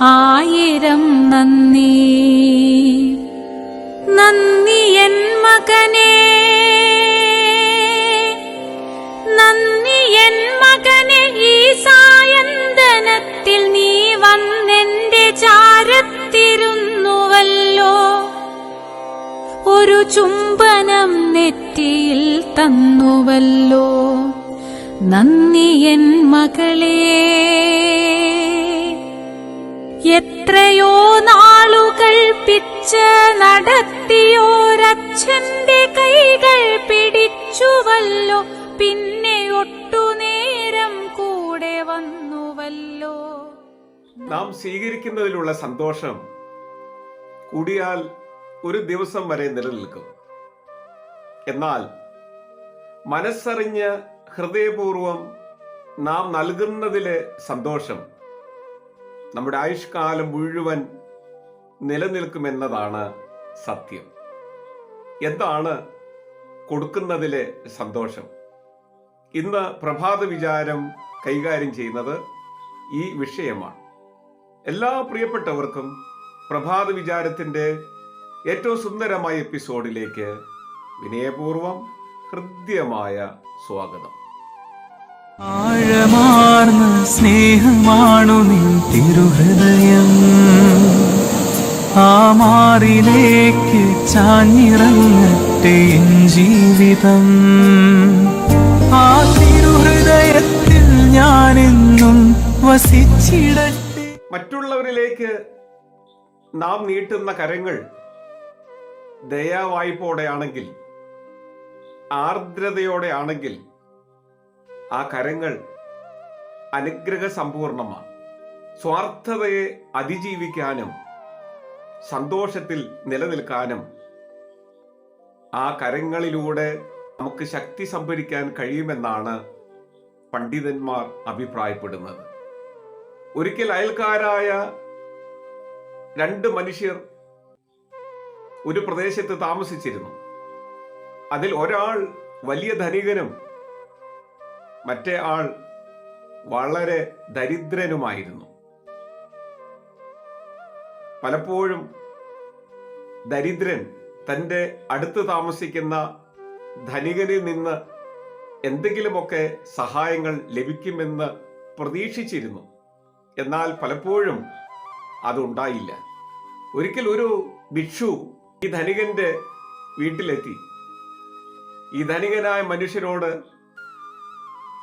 ആയിരം നന്ദി. നന്ദി എൻ മകനേ. നന്ദി എൻ മകനെ ഈ സായന്തനത്തിൽ നീ വന്നെന്റെ ചാരത്തിരുന്നുവല്ലോ. ഒരു ചുംബനം നെറ്റിയിൽ തന്നുവല്ലോ. നന്ദി എൻ മകളേ. എത്രയോ നാളുകൾ പിച്ച് നടത്തിയോരച്ഛന്റെ കൈകൾ പിടിച്ചുവല്ലോ. പിന്നെ ഒട്ടുനേരം കൂടെ വന്നുവല്ലോ. നാം സ്വീകരിക്കുന്നതിലുള്ള സന്തോഷം കൂടിയാൽ ഒരു ദിവസം വരെ നിലനിൽക്കും. എന്നാൽ മനസ്സറിഞ്ഞ് ഹൃദയപൂർവം നാം നൽകുന്നതിലെ സന്തോഷം നമ്മുടെ ആയുഷ്കാലം മുഴുവൻ നിലനിൽക്കുമെന്നതാണ് സത്യം. എന്താണ് കൊടുക്കുന്നതിലെ സന്തോഷം? ഇന്ന് പ്രഭാത വിചാരം കൈകാര്യം ചെയ്യുന്നത് ഈ വിഷയമാണ്. എല്ലാ പ്രിയപ്പെട്ടവർക്കും പ്രഭാത വിചാരത്തിന്റെ ഏറ്റവും സുന്ദരമായ എപ്പിസോഡിലേക്ക് വിനയപൂർവം ഹൃദ്യമായ സ്വാഗതം. ആഴമാർന്ന സ്നേഹമാണു നീ തിരുഹൃദയം. ആ മാറിലേക്ക് ചാഞ്ഞിറങ്ങട്ടെ എൻ ജീവിതം. ആ തിരുഹൃദയത്തിൽ ഞാനെന്നും വസിച്ചിടട്ടെ. മറ്റുള്ളവരിലേക്ക് നാം നീട്ടുന്ന കരങ്ങൾ ദയാവായ്പോടെയാണെങ്കിൽ ആർദ്രതയോടെ ആണെങ്കിൽ ആ കരങ്ങൾ അനുഗ്രഹ സമ്പൂർണമാണ് സ്വാർത്ഥതയെ അതിജീവിക്കാനും സന്തോഷത്തിൽ നിലനിൽക്കാനും ആ കരങ്ങളിലൂടെ നമുക്ക് ശക്തി സംഭരിക്കാൻ കഴിയുമെന്നാണ് പണ്ഡിതന്മാർ അഭിപ്രായപ്പെടുന്നത്. ഒരിക്കൽ അയൽക്കാരായ രണ്ട് മനുഷ്യർ ഒരു പ്രദേശത്ത് താമസിച്ചിരുന്നു. അതിൽ ഒരാൾ വലിയ ധനികനും മറ്റേ ആൾ വളരെ ദരിദ്രനുമായിരുന്നു. പലപ്പോഴും ദരിദ്രൻ തന്റെ അടുത്ത് താമസിക്കുന്ന ധനികനിൽ നിന്ന് എന്തെങ്കിലുമൊക്കെ സഹായങ്ങൾ ലഭിക്കുമെന്ന് പ്രതീക്ഷിച്ചിരുന്നു. എന്നാൽ പലപ്പോഴും അതുണ്ടായില്ല. ഒരിക്കൽ ഒരു ഭിക്ഷു ഈ ധനികന്റെ വീട്ടിലെത്തി. ഈ ധനികനായ മനുഷ്യരോട്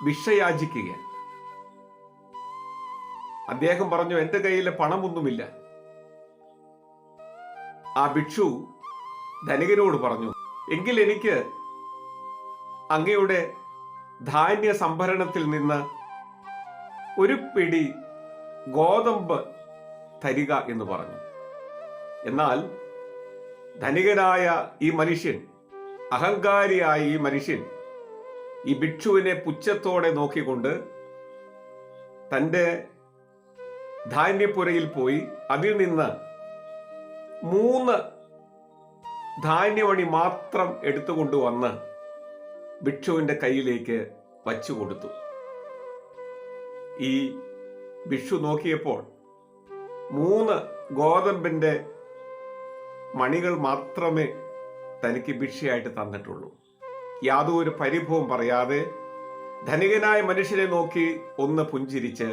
ഭിക്ഷയാചിക്കുക അദ്ദേഹം പറഞ്ഞു എന്റെ കയ്യിൽ പണമൊന്നുമില്ല. ആ ഭിക്ഷു ധനികനോട് പറഞ്ഞു എങ്കിൽ എനിക്ക് അങ്ങയുടെ ധാന്യ സംഭരണത്തിൽ നിന്ന് ഒരു പിടി ഗോതമ്പ് തരിക എന്ന് പറഞ്ഞു. എന്നാൽ ധനികനായ ഈ മനുഷ്യൻ അഹങ്കാരിയായ ഈ മനുഷ്യൻ ഈ ഭിക്ഷുവിനെ പുച്ഛത്തോടെ നോക്കിക്കൊണ്ട് തന്റെ ധാന്യപ്പുരയിൽ പോയി അതിൽ നിന്ന് മൂന്ന് ധാന്യമണി മാത്രം എടുത്തുകൊണ്ട് വന്ന് ഭിക്ഷുവിന്റെ കയ്യിലേക്ക് വച്ചു കൊടുത്തു. ഈ ഭിക്ഷു നോക്കിയപ്പോൾ മൂന്ന് ഗോതമ്പിന്റെ മണികൾ മാത്രമേ തനിക്ക് ഭിക്ഷയായിട്ട് തന്നിട്ടുള്ളൂ. യാതൊരു പരിഭവം പറയാതെ ധനികനായ മനുഷ്യനെ നോക്കി ഒന്ന് പുഞ്ചിരിച്ച്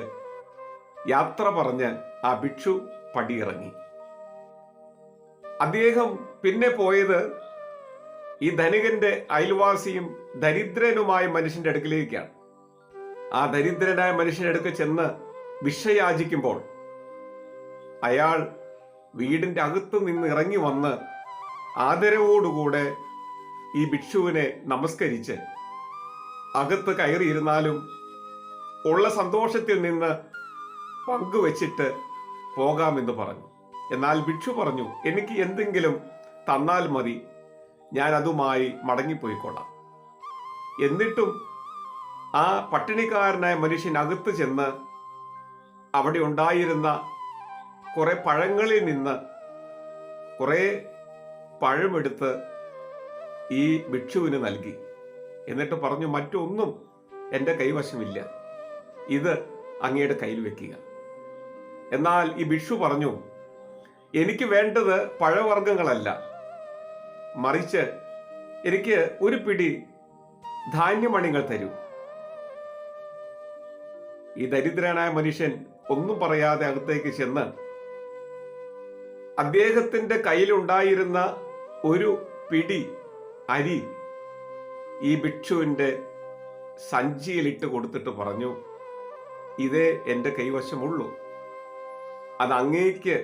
യാത്ര പറഞ്ഞ് ആ ഭിക്ഷു പടിയിറങ്ങി. അദ്ദേഹം പിന്നെ പോയത് ഈ ധനികന്റെ അയൽവാസിയും ദരിദ്രനുമായ മനുഷ്യന്റെ അടുക്കിലേക്കാണ്. ആ ദരിദ്രനായ മനുഷ്യന്റെ അടുക്ക് ചെന്ന് വിഷയാചിക്കുമ്പോൾ അയാൾ വീടിന്റെ അകത്ത് നിന്ന് ഇറങ്ങി വന്ന് ആദരവോടുകൂടെ ഈ ഭിക്ഷുവിനെ നമസ്കരിച്ച് അകത്ത് കയറിയിരുന്നാലും ഉള്ള സന്തോഷത്തിൽ നിന്ന് പങ്കുവച്ചിട്ട് പോകാമെന്ന് പറഞ്ഞു. എന്നാൽ ഭിക്ഷു പറഞ്ഞു എനിക്ക് എന്തെങ്കിലും തന്നാൽ മതി. ഞാൻ അതുമായി മടങ്ങിപ്പോയിക്കൊള്ളാം. എന്നിട്ടും ആ പട്ടിണിക്കാരനായ മനുഷ്യൻ അകത്ത് ചെന്ന് അവിടെ ഉണ്ടായിരുന്ന കുറെ പഴങ്ങളിൽ നിന്ന് കുറേ പഴമെടുത്ത് ഈ ഭിക്ഷുവിന് നൽകി. എന്നിട്ട് പറഞ്ഞു മറ്റൊന്നും എന്റെ കൈവശമില്ല. ഇത് അങ്ങയുടെ കയ്യിൽ വെക്കുക എന്നാൽ ഈ ഭിക്ഷു പറഞ്ഞു എനിക്ക് വേണ്ടത് പഴവർഗങ്ങളല്ല. മറിച്ച് എനിക്ക് ഒരു പിടി ധാന്യമണികൾ തരൂ. ഈ ദരിദ്രനായ മനുഷ്യൻ ഒന്നും പറയാതെ അകത്തേക്ക് ചെന്ന് അദ്ദേഹത്തിന്റെ കയ്യിലുണ്ടായിരുന്ന ഒരു പിടി അരി ഈ ഭിക്ഷുവിന്റെ സഞ്ചിയിലിട്ട് കൊടുത്തിട്ട് പറഞ്ഞു ഇതേ എന്റെ കൈവശമുള്ളൂ. അത് അങ്ങേക്ക്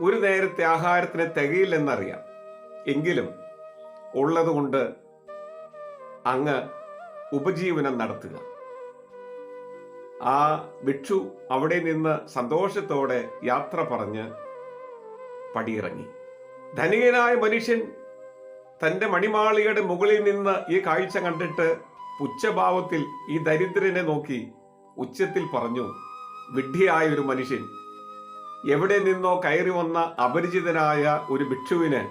ഒരു നേരത്തെ ആഹാരത്തിന് തികയില്ലെന്നറിയാം. എങ്കിലും ഉള്ളതുകൊണ്ട് അങ്ങ് ഉപജീവനം നടത്തുക. ആ ഭിക്ഷു അവിടെ നിന്ന് സന്തോഷത്തോടെ യാത്ര പറഞ്ഞ് പടിയിറങ്ങി. ധനികനായ മനുഷ്യൻ തന്റെ മണിമാളികയുടെ മുകളിൽ നിന്ന് ഈ കാഴ്ച കണ്ടിട്ട് പുച്ഛഭാവത്തിൽ ഈ ദരിദ്രനെ നോക്കി ഉച്ചത്തിൽ പറഞ്ഞു വിഡ്ഢിയായ ഒരു മനുഷ്യൻ. എവിടെ നിന്നോ കയറി വന്ന അപരിചിതനായ ഒരു ഭിക്ഷുവിന്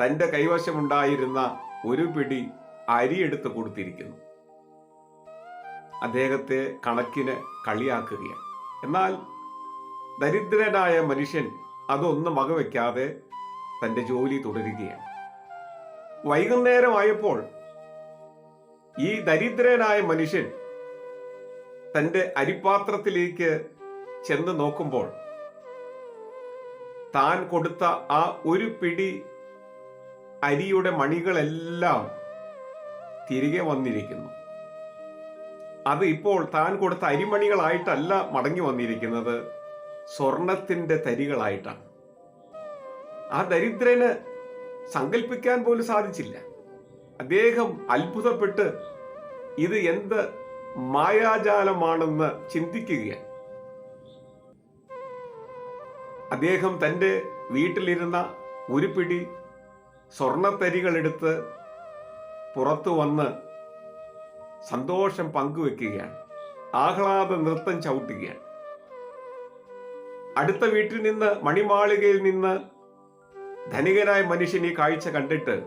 തന്റെ കൈവശമുണ്ടായിരുന്ന ഒരു പിടി അരിയെടുത്ത് കൊടുത്തിരിക്കുന്നു. അദ്ദേഹത്തെ കണക്കിന് കളിയാക്കുകയാണ്. എന്നാൽ ദരിദ്രനായ മനുഷ്യൻ അതൊന്നും വകവെക്കാതെ തന്റെ ജോലി തുടരുകയാണ്. വൈകുന്നേരമായപ്പോൾ ഈ ദരിദ്രനായ മനുഷ്യൻ തന്റെ അരിപ്പാത്രത്തിലേക്ക് ചെന്ന് നോക്കുമ്പോൾ താൻ കൊടുത്ത ആ ഒരു പിടി അരിയുടെ മണികളെല്ലാം തിരികെ വന്നിരിക്കുന്നു. അത് ഇപ്പോൾ താൻ കൊടുത്ത അരിമണികളായിട്ടല്ല മടങ്ങി വന്നിരിക്കുന്നത്. സ്വർണത്തിന്റെ തരികളായിട്ടാണ്. ആ ദരിദ്രന് സങ്കല്പിക്കാൻ പോലും സാധിച്ചില്ല. അദ്ദേഹം അത്ഭുതപ്പെട്ട് ഇത് എന്ത് മായാജാലമാണെന്ന് ചിന്തിക്കുകയാണ്. അദ്ദേഹം തന്റെ വീട്ടിലിരുന്ന ഒരു പിടി സ്വർണത്തരികളെടുത്ത് പുറത്തു വന്ന് സന്തോഷം പങ്കുവെക്കുകയാണ്. ആഹ്ലാദ നൃത്തം ചവിട്ടുകയാണ്. അടുത്ത വീട്ടിൽ നിന്ന് മണിമാളികയിൽ നിന്ന് ധനികനായ മനുഷ്യൻ ഈ കാഴ്ച കണ്ടിട്ട്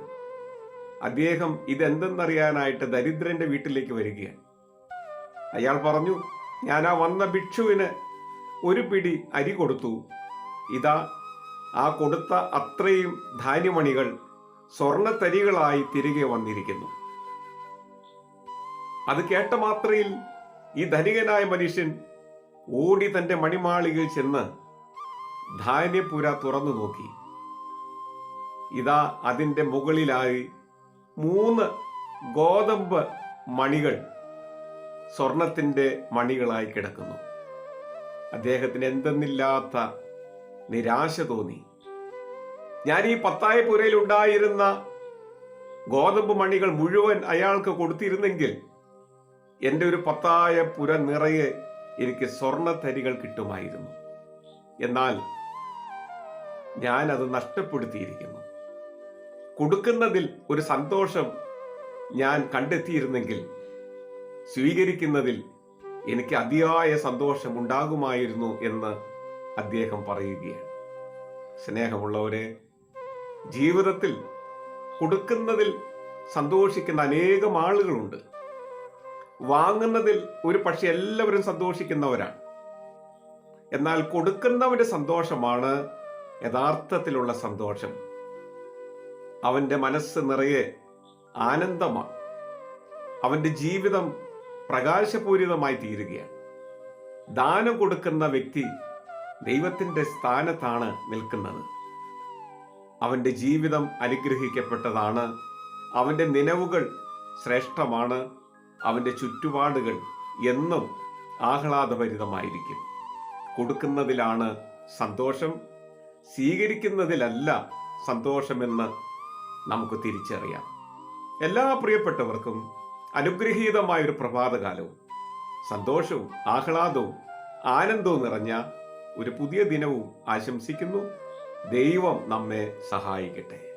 അദ്ദേഹം ഇതെന്തെന്നറിയാനായിട്ട് ദരിദ്രന്റെ വീട്ടിലേക്ക് വരികയാണ്. അയാൾ പറഞ്ഞു ഞാൻ ആ വന്ന ഭിക്ഷുവിന് ഒരു പിടി അരി കൊടുത്തു. ഇതാ ആ കൊടുത്ത അത്രയും ധാന്യമണികൾ സ്വർണത്തരികളായി തിരികെ വന്നിരിക്കുന്നു. അത് കേട്ട മാത്രയിൽ ഈ ധനികനായ മനുഷ്യൻ ഓടി തന്റെ മണിമാളികയിൽ ചെന്ന് ധാന്യപ്പുര തുറന്നു നോക്കി. ഇതാ അതിന്റെ മുകളിലായി മൂന്ന് ഗോതമ്പ് മണികൾ സ്വർണത്തിന്റെ മണികളായി കിടക്കുന്നു. അദ്ദേഹത്തിന് എന്തെന്നില്ലാത്ത നിരാശ തോന്നി. ഞാൻ ഈ പത്തായപുരയിൽ ഉണ്ടായിരുന്ന ഗോതമ്പ് മണികൾ മുഴുവൻ അയാൾക്ക് കൊടുത്തിരുന്നെങ്കിൽ എന്റെ ഒരു പത്തായ പുര നിറയെ എനിക്ക് സ്വർണത്തരികൾ കിട്ടുമായിരുന്നു. എന്നാൽ ഞാൻ അത് നഷ്ടപ്പെടുത്തിയിരിക്കുന്നു. കൊടുക്കുന്നതിൽ ഒരു സന്തോഷം ഞാൻ കണ്ടെത്തിയിരുന്നെങ്കിൽ സ്വീകരിക്കുന്നതിൽ എനിക്ക് അതിയായ സന്തോഷം ഉണ്ടാകുമായിരുന്നു എന്ന് അദ്ദേഹം പറയുകയാണ്. സ്നേഹമുള്ളവരെ ജീവിതത്തിൽ കൊടുക്കുന്നതിൽ സന്തോഷിക്കുന്ന അനേകം ആളുകളുണ്ട്. വാങ്ങുന്നതിൽ ഒരു പക്ഷെ എല്ലാവരും സന്തോഷിക്കുന്നവരാണ്. എന്നാൽ കൊടുക്കുന്നവന്റെ സന്തോഷമാണ് യഥാർത്ഥത്തിലുള്ള സന്തോഷം. അവന്റെ മനസ്സ് നിറയെ ആനന്ദമാണ് അവന്റെ ജീവിതം പ്രകാശപൂരിതമായി തീരുകയാണ്. ദാനം കൊടുക്കുന്ന വ്യക്തി ദൈവത്തിന്റെ സ്ഥാനത്താണ് നിൽക്കുന്നത്. അവന്റെ ജീവിതം അനുഗ്രഹിക്കപ്പെട്ടതാണ്. അവന്റെ നിലവുകൾ ശ്രേഷ്ഠമാണ്. അവന്റെ ചുറ്റുപാടുകൾ എന്നും ആഹ്ലാദഭരിതമായിരിക്കും. കൊടുക്കുന്നതിലാണ് സന്തോഷം. സ്വീകരിക്കുന്നതിലല്ല സന്തോഷമെന്ന് നമുക്ക് തിരിച്ചറിയാം. എല്ലാ പ്രിയപ്പെട്ടവർക്കും അനുഗ്രഹീതമായ ഒരു പ്രഭാതകാലവും സന്തോഷവും ആഹ്ലാദവും ആനന്ദവും നിറഞ്ഞ ഒരു പുതിയ ദിനവും ആശംസിക്കുന്നു. ദൈവം നമ്മെ സഹായിക്കട്ടെ.